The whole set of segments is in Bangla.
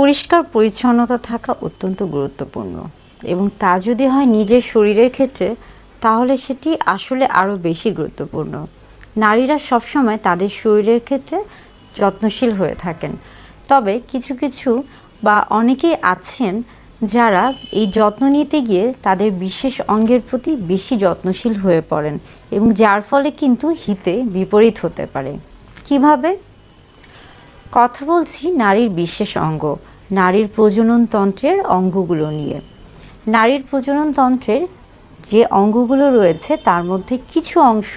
পরিষ্কার পরিচ্ছন্নতা থাকা অত্যন্ত গুরুত্বপূর্ণ। এবং তা যদি হয় নিজের শরীরের ক্ষেত্রে, তাহলে সেটি আসলে আরও বেশি গুরুত্বপূর্ণ। নারীরা সবসময় তাদের শরীরের ক্ষেত্রে যত্নশীল হয়ে থাকেন। তবে কিছু কিছু বা অনেকেই আছেন যারা এই যত্ন নিতে গিয়ে তাদের বিশেষ অঙ্গের প্রতি বেশি যত্নশীল হয়ে পড়েন এবং যার ফলে কিন্তু হিতে বিপরীত হতে পারে। কীভাবে? কথা বলছি নারীর বিশেষ অঙ্গ। নারীর প্রজনন তন্ত্রের অঙ্গগুলো নিয়ে। নারীর প্রজনন তন্ত্রের যে অঙ্গগুলো রয়েছে, তার মধ্যে কিছু অংশ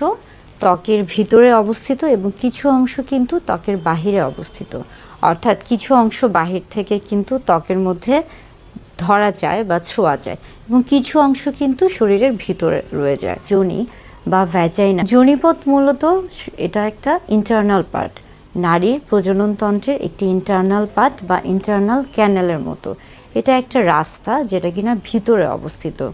ত্বকের ভিতরে অবস্থিত এবং কিছু অংশ কিন্তু ত্বকের বাহিরে অবস্থিত। অর্থাৎ কিছু অংশ বাহির থেকে কিন্তু ত্বকের মধ্যে ধরা যায় বা ছোঁয়া যায় এবং কিছু অংশ কিন্তু শরীরের ভিতরে রয়ে যায়। যোনি বা ভ্যাজাইনা যোনিপথ মূলত এটা একটা ইন্টারনাল পার্ট নারীর প্রজননতন্ত্রের একটি ইন্টারনাল পার্ট বা ইন্টারনাল ক্যানেলের মতো। এটা একটা রাস্তা যেটা কিনা ভিতরে অবস্থিত।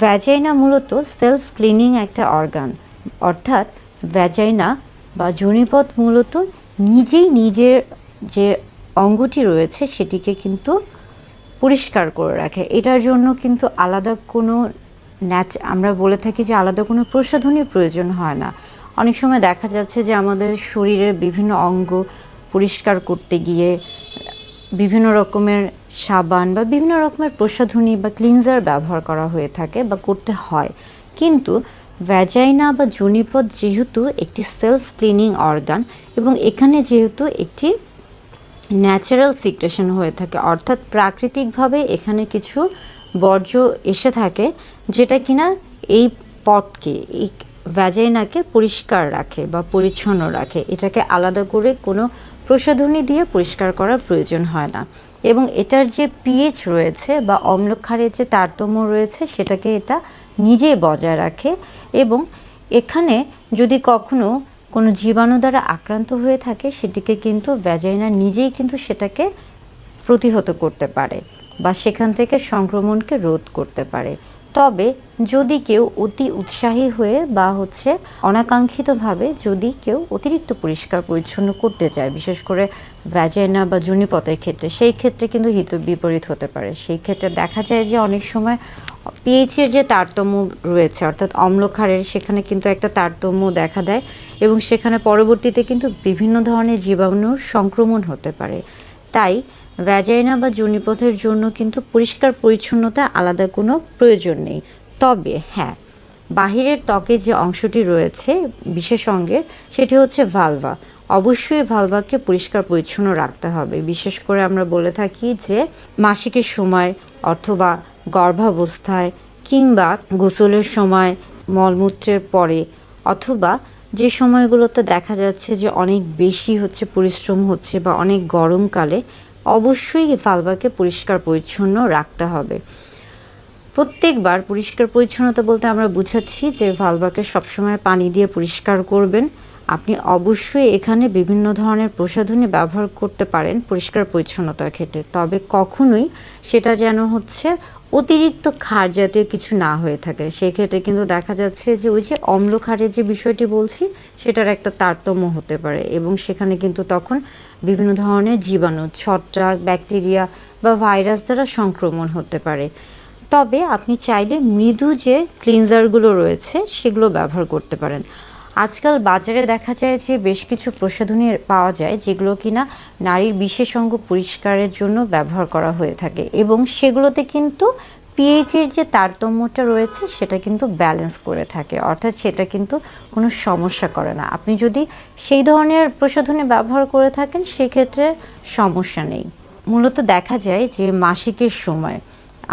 ভ্যাজাইনা মূলত সেলফ ক্লিনিং একটা অর্গান অর্থাৎ ভ্যাজাইনা বা যোনিপথ মূলত নিজেই নিজের যে অঙ্গটি রয়েছে সেটিকে কিন্তু পরিষ্কার করে রাখে। এটার জন্য কিন্তু আলাদা কোনো ন্যাচ আমরা বলে থাকি যে আলাদা কোনো প্রসাধনীর প্রয়োজন হয় না। অনেক সময় দেখা যাচ্ছে যে আমাদের শরীরের বিভিন্ন অঙ্গ পরিষ্কার করতে গিয়ে বিভিন্ন রকমের সাবান বা বিভিন্ন রকমের প্রসাধনী বা ক্লিনজার ব্যবহার করা হয়ে থাকে বা করতে হয়। কিন্তু ভ্যাজাইনা বা জনিপদ যেহেতু একটি সেলফ ক্লিনিং অর্গান এবং এখানে যেহেতু একটি ন্যাচারাল সিক্রেশন হয়ে থাকে, অর্থাৎ প্রাকৃতিকভাবে এখানে কিছু বর্জ্য এসে থাকে যেটা কিনা এই পথকে ভ্যাজাইনাকে পরিষ্কার রাখে বা পরিচ্ছন্ন রাখে। এটাকে আলাদা করে কোনো প্রসাধনী দিয়ে পরিষ্কার করার প্রয়োজন হয় না। এবং এটার যে পিএইচ রয়েছে বা অম্লক্ষারের যে তারতম্য রয়েছে, সেটাকে এটা নিজেই বজায় রাখে এবং এখানে যদি কখনো কোনো জীবাণু দ্বারা আক্রান্ত হয়ে থাকে, সেটিকে কিন্তু ভ্যাজাইনা নিজেই কিন্তু সেটাকে প্রতিহত করতে পারে বা সেখান থেকে সংক্রমণকে রোধ করতে পারে। তবে যদি কেউ অতি উৎসাহী হয়ে বা হচ্ছে অনাকাঙ্ক্ষিতভাবে যদি কেউ অতিরিক্ত পরিষ্কার পরিচ্ছন্ন করতে চায়, বিশেষ করে ভ্যাজাইনা বা জুনিপথের ক্ষেত্রে, সেই ক্ষেত্রে কিন্তু হিত বিপরীত হতে পারে। সেই ক্ষেত্রে দেখা যায় যে অনেক সময় পিএইচের যে তারতম্য রয়েছে, অর্থাৎ অম্লক্ষারের সেখানে কিন্তু একটা তারতম্য দেখা দেয় এবং সেখানে পরবর্তীতে কিন্তু বিভিন্ন ধরনের জীবাণুর সংক্রমণ হতে পারে। তাই ভ্যাজাইনা বা জনিপথের জন্য কিন্তু পরিষ্কার পরিচ্ছন্নতা আলাদা কোনো প্রয়োজন নেই। তবে হ্যাঁ বাহিরের ত্বকে যে অংশটি রয়েছে বিশেষ অঙ্গের, সেটি হচ্ছে ভালভা। অবশ্যই ভালভাকে পরিষ্কার পরিচ্ছন্ন রাখতে হবে। বিশেষ করে আমরা বলে থাকি যে, মাসিকের সময় অথবা গর্ভাবস্থায় কিংবা গোসলের সময় মলমূত্রের পরে অথবা যে সময়গুলোতে দেখা যাচ্ছে যে অনেক বেশি হচ্ছে পরিশ্রম হচ্ছে বা অনেক গরমকালে অবশ্যই ফালবাকে পরিষ্কার পরিচ্ছন্ন রাখতে হবে। প্রত্যেকবার পরিষ্কার পরিচ্ছন্নতা বলতে আমরা বুঝাচ্ছি যে ফালবাকে সবসময় পানি দিয়ে পরিষ্কার করবেন। আপনি অবশ্যই এখানে বিভিন্ন ধরনের প্রসাধনী ব্যবহার করতে পারেন পরিষ্কার পরিচ্ছন্নতার ক্ষেত্রে। তবে কখনোই সেটা যেন হচ্ছে অতিরিক্ত ক্ষার জাতীয় কিছু না হয়ে থাকে। সেক্ষেত্রে কিন্তু দেখা যাচ্ছে যে ওই যে অম্ল ক্ষারের যে বিষয়টি বলছি, সেটার একটা তারতম্য হতে পারে এবং সেখানে কিন্তু তখন বিভিন্ন ধরনের জীবাণু, ছত্রাক, ব্যাকটেরিয়া বা ভাইরাস দ্বারা সংক্রমণ হতে পারে। তবে আপনি চাইলে মৃদু যে ক্লিনজারগুলো রয়েছে, সেগুলো ব্যবহার করতে পারেন। আজকাল বাজারে দেখা যায় যে বেশ কিছু প্রসাধনী পাওয়া যায় যেগুলো কিনা নারীর বিশেষ অঙ্গ পরিষ্কারের জন্য ব্যবহার করা হয়ে থাকে এবং সেগুলোতে কিন্তু পিএইচের যে তারতম্যটা রয়েছে সেটা কিন্তু ব্যালেন্স করে থাকে। অর্থাৎ সেটা কিন্তু কোনো সমস্যা করে না। আপনি যদি সেই ধরনের প্রসাধনী ব্যবহার করে থাকেন, সেক্ষেত্রে সমস্যা নেই। মূলত দেখা যায় যে মাসিকের সময়,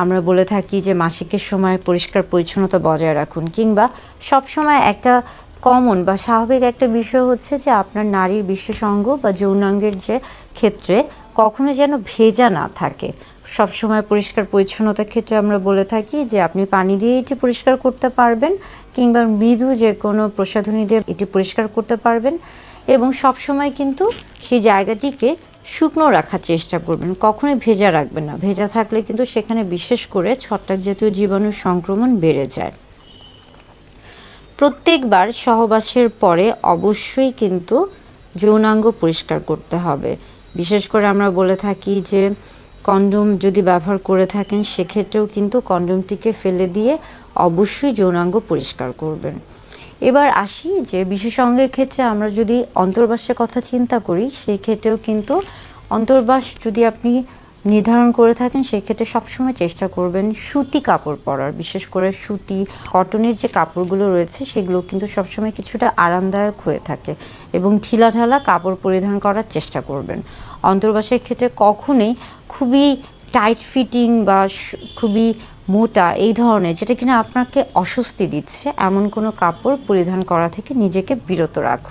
আমরা বলে থাকি যে মাসিকের সময় পরিষ্কার পরিচ্ছন্নতা বজায় রাখুন কিংবা সবসময় একটা কমন বা স্বাভাবিক একটা বিষয় হচ্ছে যে আপনার নারীর বিশেষ অঙ্গ বা যৌনাঙ্গের যে ক্ষেত্রে কখনো যেন ভেজা না থাকে। সবসময় পরিষ্কার পরিচ্ছন্নতার ক্ষেত্রে আমরা বলে থাকি যে আপনি পানি দিয়ে এটি পরিষ্কার করতে পারবেন কিংবা মৃদু যে কোনো প্রসাধনী দিয়ে এটি পরিষ্কার করতে পারবেন এবং সব সময় কিন্তু সেই জায়গাটিকে শুকনো রাখার চেষ্টা করবেন। কখনোই ভেজা রাখবেন না। ভেজা থাকলে কিন্তু সেখানে বিশেষ করে ছত্রাক জাতীয় জীবাণুর সংক্রমণ বেড়ে যায়। প্রত্যেকবার সহবাসের পরে অবশ্যই কিন্তু যৌনাঙ্গ পরিষ্কার করতে হবে। বিশেষ করে আমরা বলে থাকি যে, কন্ডোম যদি ব্যবহার করে থাকেন, সেক্ষেত্রেও কিন্তু কন্ডোমটিকে ফেলে দিয়ে অবশ্যই যৌনাঙ্গ পরিষ্কার করবেন। এবার আসি যে, বিশেষজ্ঞের ক্ষেত্রে আমরা যদি অন্তর্বাসের কথা চিন্তা করি সেই ক্ষেত্রেও কিন্তু অন্তর্বাস যদি আপনি নির্ধারণ করে থাকেন, সেক্ষেত্রে সবসময় চেষ্টা করবেন সুতি কাপড় পরার। বিশেষ করে সুতি, কটনের যে কাপড়গুলো রয়েছে, সেগুলো কিন্তু সবসময় কিছুটা আরামদায়ক হয়ে থাকে এবং ঢিলাঢালা কাপড় পরিধান করার চেষ্টা করবেন। অন্তর্বাসের ক্ষেত্রে কখনোই খুবই টাইট ফিটিং বা খুবই মোটা এই ধরনের, যেটা কিনা আপনাকে অস্বস্তি দিচ্ছে, এমন কোনো কাপড় পরিধান করা থেকে নিজেকে বিরত রাখুন।